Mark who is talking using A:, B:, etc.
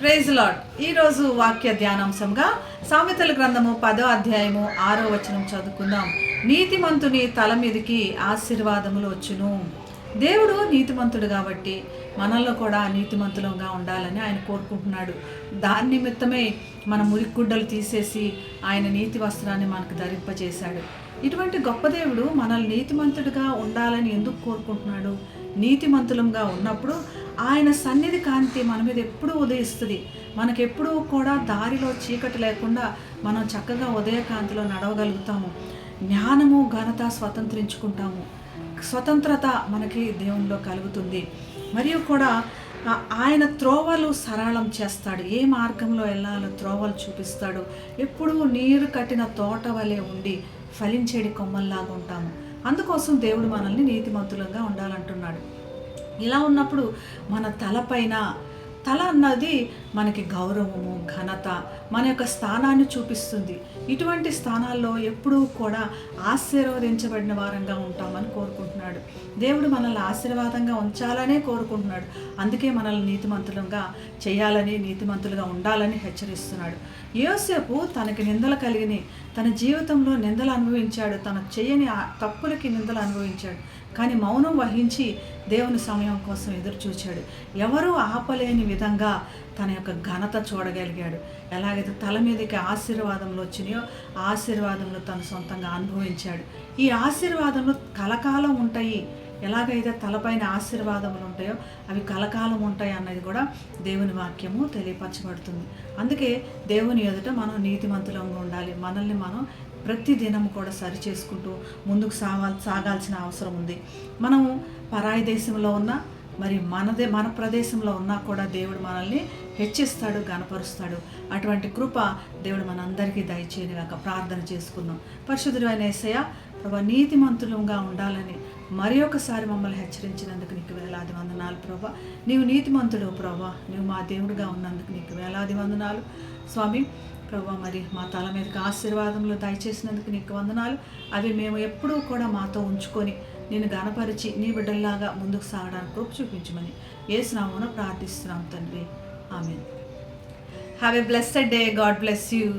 A: Praise lord ఈరోజు వాక్య ధ్యానాంశంగా సామెతల గ్రంథము పదో అధ్యాయము ఆరో వచనం చదువుకుందాం. నీతిమంతుని తల మీదకి ఆశీర్వాదములు వచ్చును. దేవుడు నీతిమంతుడు కాబట్టి మనల్లో కూడా నీతిమంతులంగా ఉండాలని ఆయన కోరుకుంటున్నాడు. దాని నిమిత్తమే మన మురిగుడ్డలు తీసేసి ఆయన నీతి వస్త్రాన్ని మనకు ధరింపజేశాడు. ఇటువంటి గొప్ప దేవుడు మనల్ని నీతిమంతుడిగా ఉండాలని ఎందుకు కోరుకుంటున్నాడు? నీతిమంతులంగా ఉన్నప్పుడు ఆయన సన్నిధి కాంతి మన మీద ఎప్పుడూ ఉదయిస్తుంది. మనకెప్పుడూ కూడా దారిలో చీకటి లేకుండా మనం చక్కగా ఉదయకాంతిలో నడవగలుగుతాము. జ్ఞానము ఘనత స్వతంత్రించుకుంటాము. స్వతంత్రత మనకి దేవునిలో కలుగుతుంది. మరియు కూడా ఆయన త్రోవలు సరళం చేస్తాడు. ఏ మార్గంలో వెళ్ళాలో త్రోవలు చూపిస్తాడు. ఎప్పుడూ నీరు కట్టిన తోట వలె ఉండి ఫలించేడి కొమ్మల్లాగా ఉంటాము. అందుకోసం దేవుడు మనల్ని నీతిమంతులంగా ఉండాలంటున్నాడు. ఇలా ఉన్నప్పుడు మన తలపైన తల అన్నది మనకి గౌరవము ఘనత మన యొక్క స్థానాన్ని చూపిస్తుంది. ఇటువంటి స్థానాల్లో ఎప్పుడూ కూడా ఆశీర్వదించబడిన వారంగా ఉంటామని కోరుకుంటున్నాడు. దేవుడు మనల్ని ఆశీర్వాదంగా ఉంచాలనే కోరుకుంటున్నాడు. అందుకే మనల్ని నీతిమంతులుగా చేయాలని నీతిమంతులుగా ఉండాలని హెచ్చరిస్తున్నాడు. యోసేపు తనకి నిందలు కలిగిని తన జీవితంలో నిందలు అనుభవించాడు. తన చేయని ఆ తప్పులకి నిందలు అనుభవించాడు. కానీ మౌనం వహించి దేవుని సమయం కోసం ఎదురు చూచాడు ఎవరూ ఆపలేని విధంగా తన యొక్క ఘనత చూడగలిగాడు. ఎలాగైతే తల మీదకి ఆశీర్వాదములు వచ్చినాయో ఆశీర్వాదములు తను సొంతంగా అనుభవించాడు. ఈ ఆశీర్వాదములు కలకాలం ఉంటాయి. ఎలాగైతే తలపైన ఆశీర్వాదములు ఉంటాయో అవి కలకాలం ఉంటాయి అన్నది కూడా దేవుని వాక్యము తెలియపరచబడుతుంది. అందుకే దేవుని ఎదుట మనం నీతిమంతులంగా ఉండాలి. మనల్ని మనం ప్రతి దినం కూడా సరి చేసుకుంటూ ముందుకు సాగా సాగాల్సిన అవసరం ఉంది. మనము పరాయి దేశంలో ఉన్న మరి మనదే మన ప్రదేశంలో ఉన్నా కూడా దేవుడు మనల్ని హెచ్చిస్తాడు గనపరుస్తాడు అటువంటి కృప దేవుడు మనందరికీ దయచేయనిగాక ప్రార్థన చేసుకుందాం. పరిశుద్ధుడు అయిన ఏసయ్య ప్రభా నీతిమంతులుగా ఉండాలని మరి ఒకసారి మమ్మల్ని హెచ్చరించినందుకు నీకు వేలాది వందనాలు ప్రభా. నీవు నీతిమంతుడు ప్రభా. నీవు మా దేవుడిగా ఉన్నందుకు నీకు వేలాది వందనాలు. స్వామి ప్రభా మరి మా తల మీదకి ఆశీర్వాదంలో దయచేసినందుకు నీకు వందనాలు. అవి మేము ఎప్పుడూ కూడా మాతో ఉంచుకొని నేను గనపరిచి నీ బిడ్డల్లాగా ముందుకు సాగడానికి కృప చూపించమని ఏ స్నామమున ప్రార్థిస్తున్నాం తండ్రి. ఆమె have a blessed day God bless you